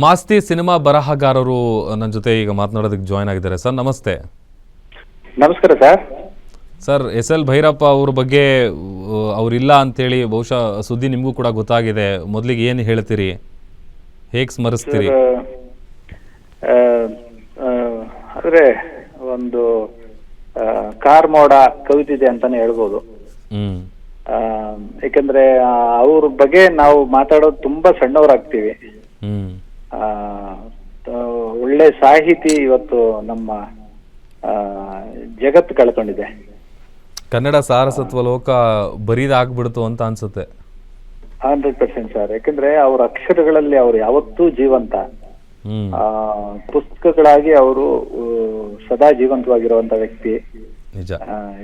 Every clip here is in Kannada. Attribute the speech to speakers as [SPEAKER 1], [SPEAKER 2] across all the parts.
[SPEAKER 1] ಮಾಸ್ತಿ ಸಿನಿಮಾ ಬರಹಗಾರರು ನನ್ನ ಜೊತೆ ಈಗ ಮಾತನಾಡೋದಕ್ಕೆ ಜಾಯ್ನ್ ಆಗಿದ್ದಾರೆ. ಸರ್ ನಮಸ್ತೆ.
[SPEAKER 2] ನಮಸ್ಕಾರ sir.
[SPEAKER 1] Sir S L Bhyrappa ಅವ್ರ ಬಗ್ಗೆ ಅವರಿಲ್ಲ ಅಂತೇಳಿ ಬಹುಶಃ ಸುದ್ದಿ ನಿಮಗೂ ಕೂಡ ಗೊತ್ತಾಗಿದೆ. ಮೊದಲಿಗೆ ಏನು ಹೇಳ್ತೀರಿ? ಹೇಗೆ ಸ್ಮರಿಸ್ತೀರಿ?
[SPEAKER 2] ಅಂದ್ರೆ ಒಂದು ಕಾರ್ ಮೋಡ ಕವಿತಿದೆ ಅಂತಾನೆ ಹೇಳ್ಬೋದು.
[SPEAKER 1] ಹ್ಮ್.
[SPEAKER 2] ಆ, ಯಾಕಂದ್ರೆ ಅವ್ರ ಬಗ್ಗೆ ನಾವು ಮಾತಾಡೋದು ತುಂಬಾ ಸಣ್ಣವರಾಗ್ತೀವಿ. ಒಳ್ಳೆ ಸಾಹಿತಿ ಇವತ್ತು ನಮ್ಮ ಆ, ಜಗತ್ತು ಕಳ್ಕೊಂಡಿದೆ.
[SPEAKER 1] ಕನ್ನಡ ಸಾರಸತ್ವ ಲೋಕ ಬರೀದಾಗ್ಬಿಡ್ತು ಅಂತ ಅನ್ಸುತ್ತೆ.
[SPEAKER 2] Hundred percent sir. ಯಾಕಂದ್ರೆ ಅವ್ರ ಅಕ್ಷರಗಳಲ್ಲಿ ಅವ್ರು ಯಾವತ್ತೂ ಜೀವಂತ. ಪುಸ್ತಕಗಳಾಗಿ ಅವರು ಸದಾ ಜೀವಂತವಾಗಿರುವಂತ ವ್ಯಕ್ತಿ.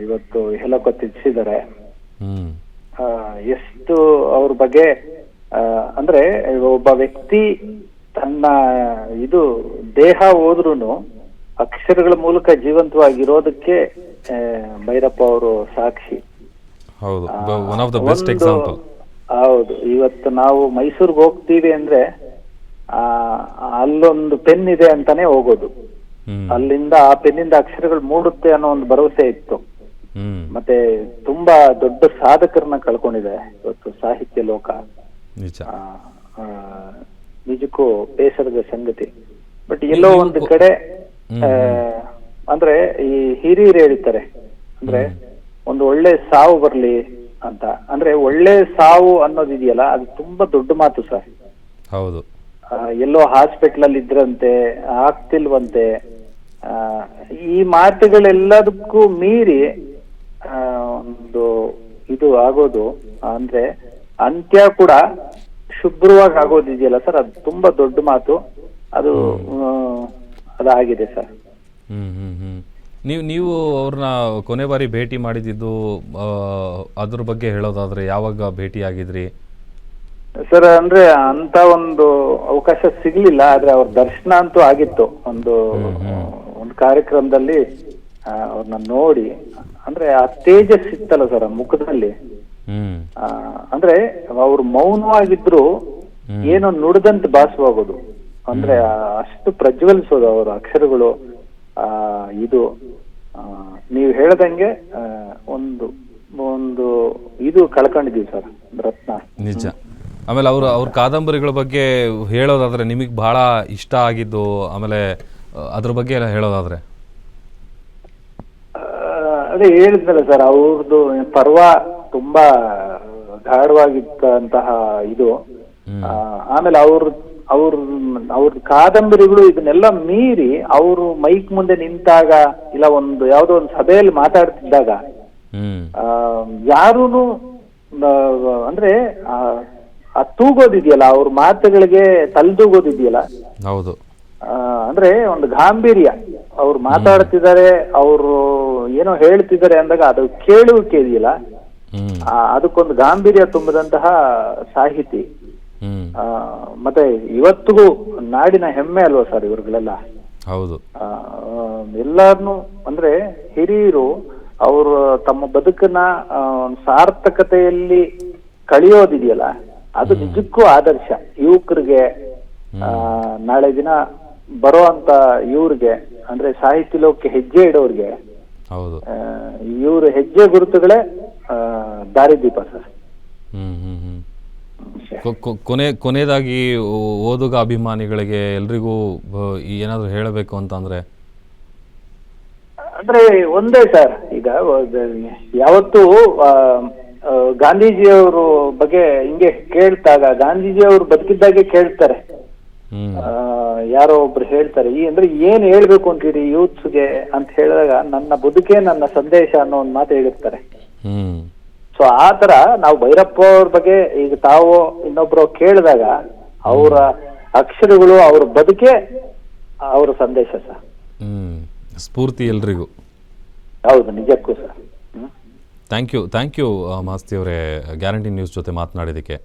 [SPEAKER 2] ಇವತ್ತು ಹೆಲಕ ತಿಳಿಸಿದ್ದಾರೆ ಎಷ್ಟು ಅವ್ರ ಬಗ್ಗೆ ಅಂದ್ರೆ ಒಬ್ಬ ವ್ಯಕ್ತಿ ತನ್ನ ಇದು ದೇಹ ಹೋದ್ರುನು ಅಕ್ಷರಗಳ ಮೂಲಕ ಜೀವಂತವಾಗಿರೋದಕ್ಕೆ ಭೈರಪ್ಪ ಅವರು ಸಾಕ್ಷಿ.
[SPEAKER 1] ಹೌದು.
[SPEAKER 2] ಇವತ್ತು ನಾವು ಮೈಸೂರಿಗೆ ಹೋಗ್ತೀವಿ ಅಂದ್ರೆ ಆ ಅಲ್ಲೊಂದು ಪೆನ್ ಇದೆ ಅಂತಾನೆ ಹೋಗೋದು. ಅಲ್ಲಿಂದ ಆ ಪೆನ್ನಿಂದ ಅಕ್ಷರಗಳು ಮೂಡುತ್ತೆ ಅನ್ನೋ ಒಂದು ಭರವಸೆ ಇತ್ತು. ಮತ್ತೆ ತುಂಬಾ ದೊಡ್ಡ ಸಾಧಕರನ್ನ ಕಳ್ಕೊಂಡಿದೆ ಇವತ್ತು ಸಾಹಿತ್ಯ ಲೋಕ. ನಿಜಕ್ಕೂ ಬೇಸರದ ಸಂಗತಿ. ಬಟ್ ಎಲ್ಲೋ ಒಂದು ಕಡೆ ಅಂದ್ರೆ ಈ ಹಿರಿಯರು ಹೇಳ್ತಾರೆ ಅಂದ್ರೆ ಒಂದು ಒಳ್ಳೆ ಸಾವು ಬರ್ಲಿ ಅಂತ. ಅಂದ್ರೆ ಒಳ್ಳೆ ಸಾವು ಅನ್ನೋದಿದೆಯಲ್ಲ ಅದು ತುಂಬಾ ದೊಡ್ಡ ಮಾತು ಸರ್.
[SPEAKER 1] ಹೌದು.
[SPEAKER 2] ಎಲ್ಲೋ ಹಾಸ್ಪಿಟಲ್ ಅಲ್ಲಿ ಇದ್ರಂತೆ ಆಗ್ತಿಲ್ವಂತೆ ಆ, ಈ ಮಾತುಗಳೆಲ್ಲದಕ್ಕೂ ಮೀರಿ ಒಂದು ಇದು ಆಗೋದು ಅಂದ್ರೆ ಅಂತ್ಯ ಕೂಡ ಶುಭ್ರವಾಗಿ ಆಗೋದಿದೆಯಲ್ಲ ಸರ್? ಅದು ತುಂಬಾ ದೊಡ್ಡ ಮಾತು. ಅದು ಅದಾಗಿದೆ ಸರ್.
[SPEAKER 1] ಹ್ಮ್ ಹ್ಮ್ ಹ್ಮ್. ನೀವು ನೀವು ಅವ್ರನ್ನ ಕೊನೆ ಬಾರಿ ಭೇಟಿ ಮಾಡಿದ್ದು ಅದ್ರ ಬಗ್ಗೆ ಹೇಳೋದಾದ್ರೆ ಯಾವಾಗ ಭೇಟಿ ಆಗಿದ್ರಿ?
[SPEAKER 2] ಸರ್ ಅಂದ್ರೆ ಅಂತ ಒಂದು ಅವಕಾಶ ಸಿಗ್ಲಿಲ್ಲ ಆದ್ರೆ ಅವ್ರ ದರ್ಶನ ಅಂತೂ ಆಗಿತ್ತು. ಒಂದು ಒಂದು ಕಾರ್ಯಕ್ರಮದಲ್ಲಿ ಅವ್ರನ್ನ ನೋಡಿ ಅಂದ್ರೆ ಆ ತೇಜಸ್ ಇತ್ತಲ್ಲ ಸರ್ ಮುಖದಲ್ಲಿ. ಆ, ಅಂದ್ರೆ ಅವ್ರು ಮೌನವಾಗಿದ್ರು ಏನೋ ನುಡಿದಂತ ಭಾಸವಾಗೋದು. ಅಂದ್ರೆ ಅಷ್ಟು ಪ್ರಜ್ವಲಿಸೋದು ಅವರ ಅಕ್ಷರಗಳು ಆ ಇದು ನೀವು ಹೇಳ್ದಂಗೆ ಒಂದು ಒಂದು ಇದು ಕಳ್ಕೊಂಡಿದೀವಿ ಸರ್ ರತ್ನ.
[SPEAKER 1] ನಿಜ. ಆಮೇಲೆ ಅವರು ಅವ್ರ ಕಾದಂಬರಿಗಳ ಬಗ್ಗೆ ಹೇಳೋದಾದ್ರೆ ನಿಮಗೆ ಬಹಳ ಇಷ್ಟ ಆಗಿದ್ದು ಆಮೇಲೆ ಅದ್ರ ಬಗ್ಗೆ ಎಲ್ಲ ಹೇಳೋದಾದ್ರೆ?
[SPEAKER 2] ಅದೇ ಹೇಳಿದ್ನಲ್ಲ ಸರ್ ಅವ್ರದ್ದು ಪರ್ವ ತುಂಬಾ ಗಾಢವಾಗಿದ್ದಂತಹ ಇದು ಆಮೇಲೆ ಅವ್ರ ಅವ್ರ ಅವ್ರ ಕಾದಂಬರಿಗಳು ಇದನ್ನೆಲ್ಲ ಮೀರಿ ಅವರು ಮೈಕ್ ಮುಂದೆ ನಿಂತಾಗ ಇಲ್ಲ ಒಂದು ಯಾವುದೋ ಒಂದು ಸಭೆಯಲ್ಲಿ ಮಾತಾಡ್ತಿದ್ದಾಗ ಯಾರೂನು ಅಂದ್ರೆ ಆ, ತೂಗೋದಿದೆಯಲ್ಲ ಅವ್ರ ಮಾತುಗಳಿಗೆ ತಲೆದೂಗೋದಿದೆಯಲ್ಲ
[SPEAKER 1] ಹೌದು.
[SPEAKER 2] ಅಂದ್ರೆ ಒಂದು ಗಾಂಭೀರ್ಯ. ಅವ್ರು ಮಾತಾಡ್ತಿದ್ದಾರೆ ಅವರು ಏನೋ ಹೇಳ್ತಿದ್ದಾರೆ ಅಂದಾಗ ಅದು ಕೇಳುವಿಕೆ ಇದೆಯಲ್ಲ ಅದಕ್ಕೊಂದು ಗಾಂಭೀರ್ಯ ತುಂಬಿದಂತಹ ಸಾಹಿತಿ. ಮತ್ತೆ ಇವತ್ತಿಗೂ ನಾಡಿನ ಹೆಮ್ಮೆ ಅಲ್ವಾ ಸರ್ ಇವರುಗಳೆಲ್ಲ?
[SPEAKER 1] ಹೌದು.
[SPEAKER 2] ಎಲ್ಲಾರ್ನು ಅಂದ್ರೆ ಹಿರಿಯರು ಅವರು ತಮ್ಮ ಬದುಕನ್ನ ಸಾರ್ಥಕತೆಯಲ್ಲಿ ಕಳಿಯೋದಿದೆಯಲ್ಲ ಅದು ನಿಜಕ್ಕೂ ಆದರ್ಶ. ಯುವಕರಿಗೆ ನಾಳೆ ದಿನ ಬರೋ ಅಂತ ಇವ್ರಿಗೆ ಅಂದ್ರೆ ಸಾಹಿತ್ಯ ಲೋಕಕ್ಕೆ ಹೆಜ್ಜೆ ಇಡೋರ್ಗೆ ಇವ್ರ ಹೆಜ್ಜೆ ಗುರುತುಗಳೇ ದಾರಿದೀಪ ಸರ್.
[SPEAKER 1] ಹ್ಮ್ ಹ್ಮ್ ಹ್ಮ್. ಕೊನೆ ಕೊನೆಯದಾಗಿ ಓದುಗ ಅಭಿಮಾನಿಗಳಿಗೆ ಎಲ್ರಿಗೂ ಏನಾದರೂ ಹೇಳಬೇಕು ಅಂತಂದ್ರೆ?
[SPEAKER 2] ಅಂದ್ರೆ ಒಂದೇ ಸರ್ ಈಗ ಯಾವತ್ತು ಗಾಂಧೀಜಿಯವರು ಬಗ್ಗೆ ಹಿಂಗೆ ಕೇಳ್ತಾಗ ಗಾಂಧೀಜಿಯವರು ಬದುಕಿದ್ದಾಗೆ ಕೇಳ್ತಾರೆ. ಯಾರೋ ಒಬ್ರು ಹೇಳ್ತಾರೆ ಈ ಅಂದ್ರೆ ಏನ್ ಹೇಳ್ಬೇಕು ಅಂತೀರಿ ಯೂತ್ಸ್ಗೆ ಅಂತ ಹೇಳಿದಾಗ ನನ್ನ ಬದುಕೇ ನನ್ನ ಸಂದೇಶ ಅನ್ನೋ ಒಂದು ಮಾತು ಹೇಳಿರ್ತಾರೆ.
[SPEAKER 1] ಹ್ಮ್.
[SPEAKER 2] ಸೊ ಆ ತರ ನಾವು ಭೈರಪ್ಪ ಅವ್ರ ಬಗ್ಗೆ ಈಗ ತಾವು ಇನ್ನೊಬ್ರು ಕೇಳಿದಾಗ ಅವರ ಅಕ್ಷರಗಳು ಅವ್ರ ಬದುಕೆ ಅವ್ರ ಸಂದೇಶ ಸರ್.
[SPEAKER 1] ಹ್ಮ್ ಸ್ಫೂರ್ತಿ ಎಲ್ರಿಗೂ.
[SPEAKER 2] ಹೌದು ನಿಜಕ್ಕೂ sir. Hmm.
[SPEAKER 1] Thank you thank you Masti ಅವರೇ ಗ್ಯಾರಂಟಿ ನ್ಯೂಸ್ ಜೊತೆ ಮಾತನಾಡಿದ್ದಕ್ಕೆ.